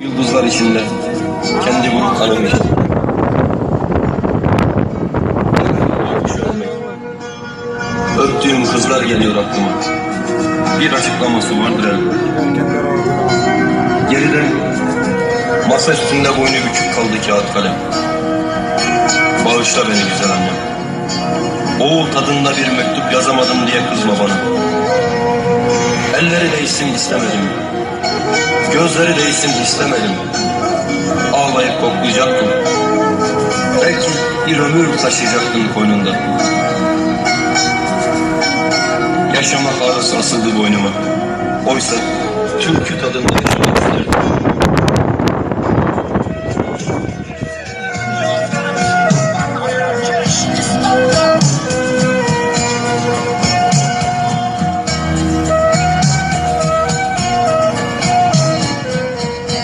Yıldızlar içinde kendi vurup kanım içti. Öptüğüm kızlar geliyor aklıma. Bir açıklaması vardır elbette. Geride masa üstünde boynu bükük kaldı kağıt kalem. Bağışla beni güzel annem. Oğul tadında bir mektup yazamadım diye kızma bana. Elleri değsin istemedim. Gözleri değsin istemedim. Ağlayıp koklayacaktım. Belki bir ömür taşıyacaktım koynunda. Yaşamak ağrısı asıldı boynuma. Oysa türkü tadında yaşamak isterdim.